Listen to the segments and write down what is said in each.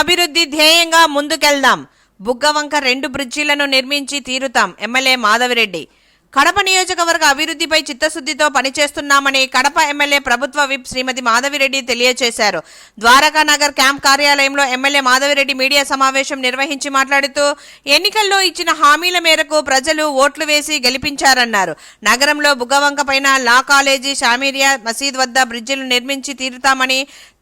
అభివృద్ధి ధ్యేయంగా ముందుకెళ్దాం. బుగ్గవంక రెండు బ్రిడ్జిలను నిర్మించి తీరుతాం ఎమ్మెల్యే మాధవిరెడ్డి. కడప నియోజకవర్గ అభివృద్ధిపై చిత్తశుద్ధితో పనిచేస్తున్నామని కడప ఎమ్మెల్యే ప్రభుత్వ విప్ శ్రీమతి మాధవిరెడ్డి తెలియజేశారు ద్వారకా నగర్ క్యాంప్ కార్యాలయంలో ఎమ్మెల్యే మాధవిరెడ్డి మీడియా సమావేశం నిర్వహించి మాట్లాడుతూ ఎన్నికల్లో ఇచ్చిన హామీల మేరకు ప్రజలు ఓట్లు వేసి గెలిపించారన్నారు. నగరంలో బుగ్గవంక పైన లా కాలేజీ షామీరియా మసీద్ వద్ద బ్రిడ్జిలు నిర్మించి తీరుతామని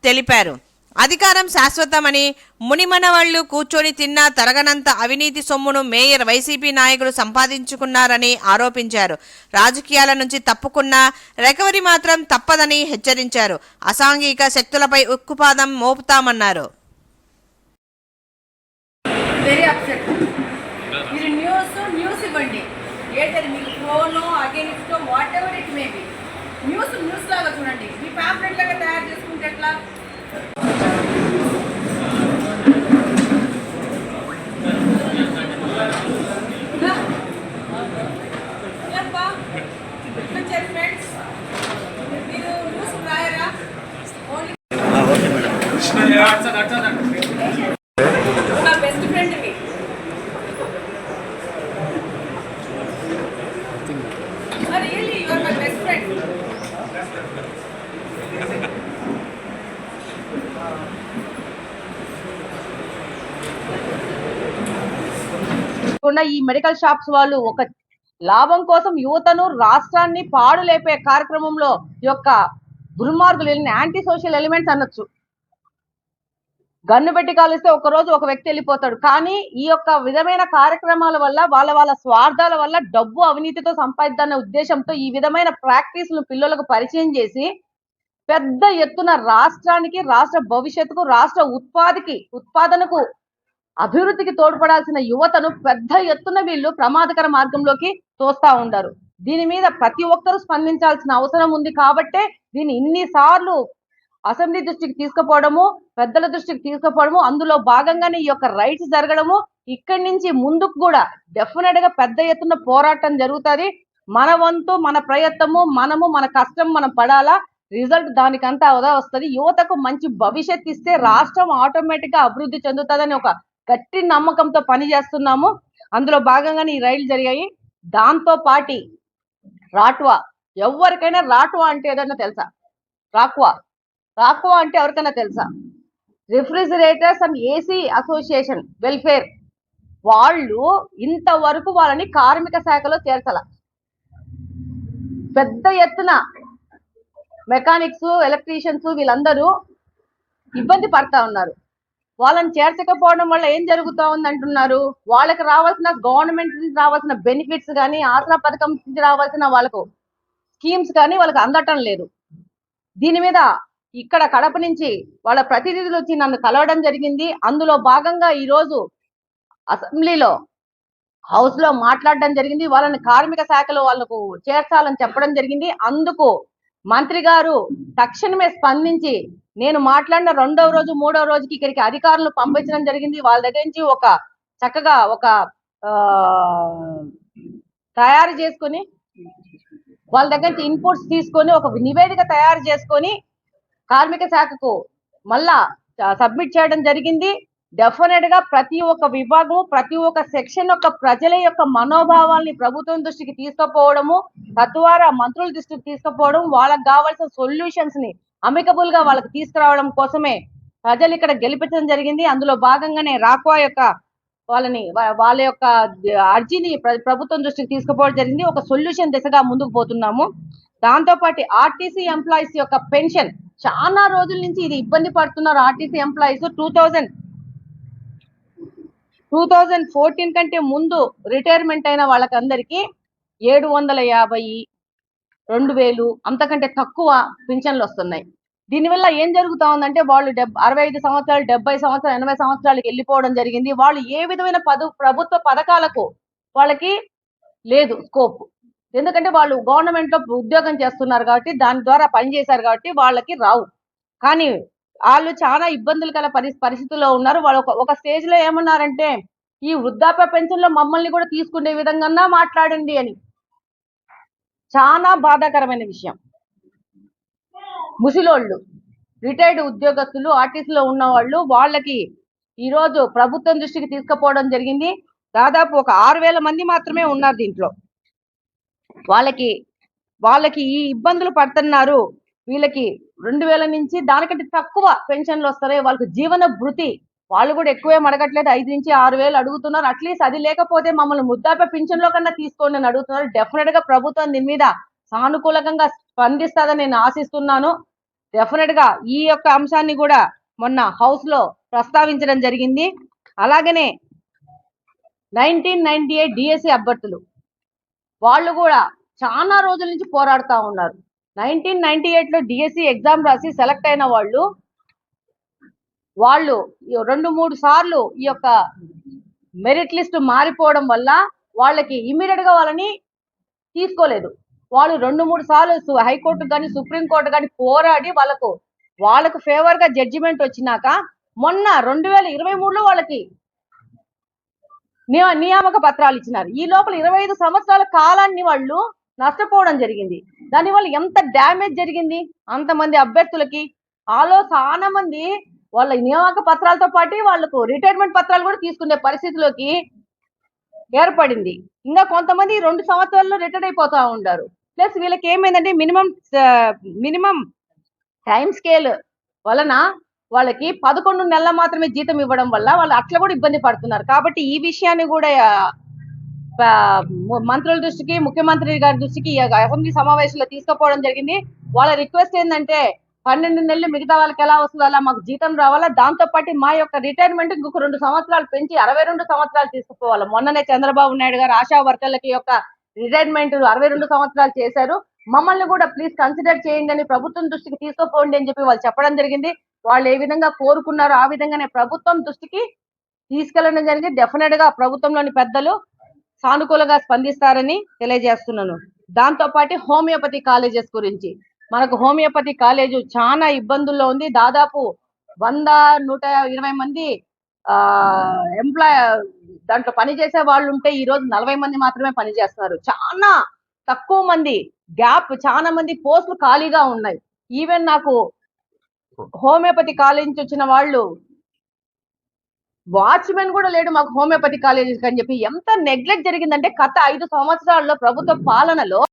తెలిపారు. అధికారం శాశ్వతమని మునిమనవాళ్ళు కూర్చొని తిన్నా తరగనంత అవినీతి సొమ్మును మేయర్ వైసీపీ నాయకులు సంపాదించుకున్నారని ఆరోపించారు. రాజకీయాల నుంచి తప్పుకున్న రికవరీ మాత్రం తప్పదని హెచ్చరించారు. అసాంఘిక శక్తులపై ఉక్కుపాదం మోపుతామన్నారు. మీరు న్యూస్ న్యూస్ ఇవ్వండి. ఏంటది? మీకు phone against whatever it may be news news లాగా చూడండి. మీ ప్యాంప్లెట్ లాగా తయారు చేసుకుంటే ఎట్లా? లేకుండా ఈ మెడికల్ షాప్స్ వాళ్ళు ఒక లాభం కోసం యువతను రాష్ట్రాన్ని పాడు లేపే కార్యక్రమంలో ఈ యొక్క దుర్మార్గులు యాంటీ సోషల్ ఎలిమెంట్స్ అనొచ్చు. గన్ను పెట్టి కాలిస్తే ఒక రోజు ఒక వ్యక్తి వెళ్ళిపోతాడు. కానీ ఈ యొక్క విధమైన కార్యక్రమాల వల్ల వాళ్ళ వాళ్ళ స్వార్థాల వల్ల డబ్బు అవినీతితో సంపాదిద్దన్న ఉద్దేశంతో ఈ విధమైన ప్రాక్టీస్లు పిల్లలకు పరిచయం చేసి పెద్ద ఎత్తున రాష్ట్రానికి రాష్ట్ర భవిష్యత్తుకు రాష్ట్ర ఉత్పాదికి ఉత్పాదనకు అభివృద్ధికి తోడ్పడాల్సిన యువతను పెద్ద ఎత్తున వీళ్ళు ప్రమాదకర మార్గంలోకి తోస్తా ఉండరు. దీని మీద ప్రతి ఒక్కరూ స్పందించాల్సిన అవసరం ఉంది కాబట్టే దీన్ని ఇన్నిసార్లు అసెంబ్లీ దృష్టికి తీసుకుపోవడము పెద్దల దృష్టికి తీసుకుపోవడము అందులో భాగంగానే ఈ యొక్క రైట్స్ జరగడము ఇక్కడి నుంచి ముందుకు కూడా డెఫినెట్గా పెద్ద ఎత్తున పోరాటం జరుగుతుంది. మన వంతు మన ప్రయత్నము మనము మన కష్టం మనం పడాలా రిజల్ట్ దానికంతా అదా వస్తుంది. యువతకు మంచి భవిష్యత్ ఇస్తే రాష్ట్రం ఆటోమేటిక్గా అభివృద్ధి చెందుతుందని ఒక గట్టి నమ్మకంతో పని చేస్తున్నాము. అందులో భాగంగానే ఈ రైలు జరిగాయి. దాంతో పాటి రాట్వా ఎవరికైనా రాట్వా అంటే ఏదైనా తెలుసా? రాక్వా. రాక్వా అంటే ఎవరికైనా తెలుసా? Refrigerators and AC association welfare. వాళ్ళు ఇంతవరకు వాళ్ళని కార్మిక శాఖలో చేర్చాల. పెద్ద ఎత్తున మెకానిక్స్ ఎలక్ట్రీషియన్స్ వీళ్ళందరూ ఇబ్బంది పడతా ఉన్నారు. వాళ్ళని చేర్చకపోవడం వల్ల ఏం జరుగుతా ఉంది అంటున్నారు వాళ్ళకి రావాల్సిన గవర్నమెంట్ నుంచి రావాల్సిన బెనిఫిట్స్ కానీ ఆసరా పథకం నుంచి రావాల్సిన వాళ్ళకు స్కీమ్స్ కానీ వాళ్ళకి అందటం లేదు. దీని మీద ఇక్కడ కడప నుంచి వాళ్ళ ప్రతినిధులు వచ్చి నన్ను కలవడం జరిగింది. అందులో భాగంగా ఈ రోజు అసెంబ్లీలో హౌస్లో మాట్లాడడం జరిగింది. వాళ్ళని కార్మిక శాఖలో వాళ్ళకు చేర్చాలని చెప్పడం జరిగింది. అందుకు మంత్రి గారు తక్షణమే స్పందించి నేను మాట్లాడిన రెండవ రోజు మూడవ రోజుకి ఇక్కడికి అధికారులు పంపించడం జరిగింది. వాళ్ళ దగ్గర నుంచి ఒక చక్కగా ఒక తయారు చేసుకొని వాళ్ళ దగ్గర నుంచి ఇన్పుట్స్ తీసుకొని ఒక నివేదిక తయారు చేసుకొని కార్మిక శాఖకు మళ్ళా సబ్మిట్ చేయడం జరిగింది. డెఫినెట్గా ప్రతి ఒక్క విభాగము ప్రతి ఒక్క సెక్షన్ యొక్క ప్రజల యొక్క మనోభావాల్ని ప్రభుత్వం దృష్టికి తీసుకుపోవడము తద్వారా మంత్రుల దృష్టికి తీసుకుపోవడం వాళ్ళకి కావాల్సిన సొల్యూషన్స్ని అమికబుల్గా వాళ్ళకి తీసుకురావడం కోసమే ప్రజలు ఇక్కడ గెలిపించడం జరిగింది. అందులో భాగంగానే రాకో యొక్క వాళ్ళని వాళ్ళ యొక్క అర్జీని ప్రభుత్వం దృష్టికి తీసుకుపోవడం జరిగింది. ఒక సొల్యూషన్ దిశగా ముందుకు పోతున్నాము. దాంతోపాటు ఆర్టీసీ ఎంప్లాయీస్ యొక్క పెన్షన్ చాలా రోజుల నుంచి ఇది ఇబ్బంది పడుతున్నారు RTC employees two thousand two thousand fourteen కంటే ముందు రిటైర్మెంట్ అయిన వాళ్ళకందరికీ ఏడు వందల యాభై రెండు వేలు అంతకంటే తక్కువ పింఛన్లు వస్తున్నాయి. దీనివల్ల ఏం జరుగుతా ఉందంటే వాళ్ళు డెబ్ అరవై ఐదు సంవత్సరాలు డెబ్బై సంవత్సరాలు ఎనభై సంవత్సరాలకి వెళ్ళిపోవడం జరిగింది. వాళ్ళు ఏ విధమైన పదు ప్రభుత్వ పథకాలకు వాళ్ళకి లేదు స్కోప్ ఎందుకంటే వాళ్ళు గవర్నమెంట్లో ఉద్యోగం చేస్తున్నారు కాబట్టి దాని ద్వారా పనిచేశారు కాబట్టి వాళ్ళకి రావు. కానీ వాళ్ళు చాలా ఇబ్బందులు గల పరిస్థితుల్లో ఉన్నారు. వాళ్ళు ఒక స్టేజ్లో ఏమన్నారంటే ఈ వృద్ధాప్య పెన్షన్లో మమ్మల్ని కూడా తీసుకునే విధంగా మాట్లాడండి అని. చాలా బాధాకరమైన విషయం. ముసిలోళ్ళు రిటైర్డ్ ఉద్యోగస్తులు ఆర్టీసీలో ఉన్న వాళ్ళు వాళ్ళకి ఈ రోజు ప్రభుత్వం దృష్టికి తీసుకుపోవడం జరిగింది. దాదాపు ఒక ఆరు వేల మంది మాత్రమే ఉన్నారు దీంట్లో. వాళ్ళకి వాళ్ళకి ఈ ఇబ్బందులు పడుతున్నారు. వీళ్ళకి రెండు వేల నుంచి దానికంటే తక్కువ పెన్షన్లు వస్తాయి వాళ్ళకి జీవన భృతి వాళ్ళు కూడా ఎక్కువే అడగట్లేదు. ఐదు నుంచి ఆరు వేలు అడుగుతున్నారు. అట్లీస్ట్ అది లేకపోతే మమ్మల్ని ముద్దాపై పింఛన్లో కన్నా తీసుకోండి అని అడుగుతున్నారు. డెఫినెట్గా ప్రభుత్వం దీని మీద సానుకూలంగా స్పందిస్తుందని నేను ఆశిస్తున్నాను. డెఫినెట్గా ఈ యొక్క అంశాన్ని కూడా మొన్న హౌస్లో ప్రస్తావించడం జరిగింది. అలాగనే నైన్టీన్ నైన్టీ ఎయిట్ డిఎస్సి అభ్యర్థులు వాళ్ళు కూడా చాలా రోజుల నుంచి పోరాడుతూ ఉన్నారు. నైన్టీన్ నైన్టీ ఎయిట్లో డిఎస్సి ఎగ్జామ్ రాసి సెలెక్ట్ అయిన వాళ్ళు వాళ్ళు రెండు మూడు సార్లు ఈ యొక్క మెరిట్ లిస్ట్ మారిపోవడం వల్ల వాళ్ళకి ఇమీడియట్గా వాళ్ళని తీసుకోలేదు. వాళ్ళు రెండు మూడు సార్లు హైకోర్టు కానీ సుప్రీంకోర్టు కానీ పోరాడి వాళ్ళకు వాళ్ళకు ఫేవర్గా జడ్జిమెంట్ వచ్చినాక మొన్న రెండు వేల ఇరవై మూడులో వాళ్ళకి నియామక పత్రాలు ఇచ్చినారు. ఈ లోపల ఇరవై ఐదు సంవత్సరాల కాలాన్ని వాళ్ళు నష్టపోవడం జరిగింది. దానివల్ల ఎంత డ్యామేజ్ జరిగింది? అంతమంది అభ్యర్థులకి ఆలో చాలా మంది వాళ్ళ నియామక పత్రాలతో పాటు వాళ్ళకు రిటైర్మెంట్ పత్రాలు కూడా తీసుకునే పరిస్థితిలోకి ఏర్పడింది. ఇంకా కొంతమంది రెండు సంవత్సరాల్లో రిటైర్ అయిపోతా ఉంటారు ప్లస్ వీళ్ళకి ఏమైందంటే మినిమం మినిమం టైం స్కేల్ వలన వాళ్ళకి పదకొండు నెలల మాత్రమే జీతం ఇవ్వడం వల్ల వాళ్ళు అట్లా కూడా ఇబ్బంది పడుతున్నారు. కాబట్టి ఈ విషయాన్ని కూడా మంత్రుల దృష్టికి ముఖ్యమంత్రి గారి దృష్టికి అసెంబ్లీ సమావేశంలో తీసుకుపోవడం జరిగింది. వాళ్ళ రిక్వెస్ట్ ఏంటంటే పన్నెండు నెలలు మిగతా వాళ్ళకి ఎలా వస్తుందో అలా మాకు జీతం రావాలా? దాంతో పాటు మా యొక్క రిటైర్మెంట్ ఇంకొక రెండు సంవత్సరాలు పెంచి అరవై రెండు సంవత్సరాలు తీసుకుపోవాలి? మొన్ననే చంద్రబాబు నాయుడు గారు ఆశా వర్కర్లకి యొక్క రిటైర్మెంట్ అరవై రెండు సంవత్సరాలు చేశారు. మమ్మల్ని కూడా ప్లీజ్ కన్సిడర్ చేయండి అని ప్రభుత్వం దృష్టికి తీసుకుపోండి అని చెప్పి వాళ్ళు చెప్పడం జరిగింది. వాళ్ళు ఏ విధంగా కోరుకున్నారో ఆ విధంగానే ప్రభుత్వం దృష్టికి తీసుకెళ్ళడం జరిగింది. డెఫినెట్గా ప్రభుత్వంలోని పెద్దలు సానుకూలంగా స్పందిస్తారని తెలియజేస్తున్నాను. దాంతో పాటు హోమియోపతి కాలేజెస్ గురించి. మనకు హోమియోపతి కాలేజు చాలా ఇబ్బందుల్లో ఉంది. దాదాపు వంద నూట ఇరవై మంది ఆ ఎంప్లాయ్ దాంట్లో పనిచేసే వాళ్ళు ఉంటే ఈ రోజు నలభై మంది మాత్రమే పనిచేస్తున్నారు చాలా తక్కువ మంది గ్యాప్ చాలా మంది పోస్టులు ఖాళీగా ఉన్నాయి. ఈవెన్ నాకు హోమియోపతి కాలేజ్ నుంచి వచ్చిన వాళ్ళు వాచ్మెన్ కూడా లేడు మాకు హోమియోపతి కాలేజీకి అని చెప్పి ఎంత నెగ్లెక్ట్ జరిగిందంటే గత ఐదు సంవత్సరాల్లో ప్రభుత్వ పాలనలో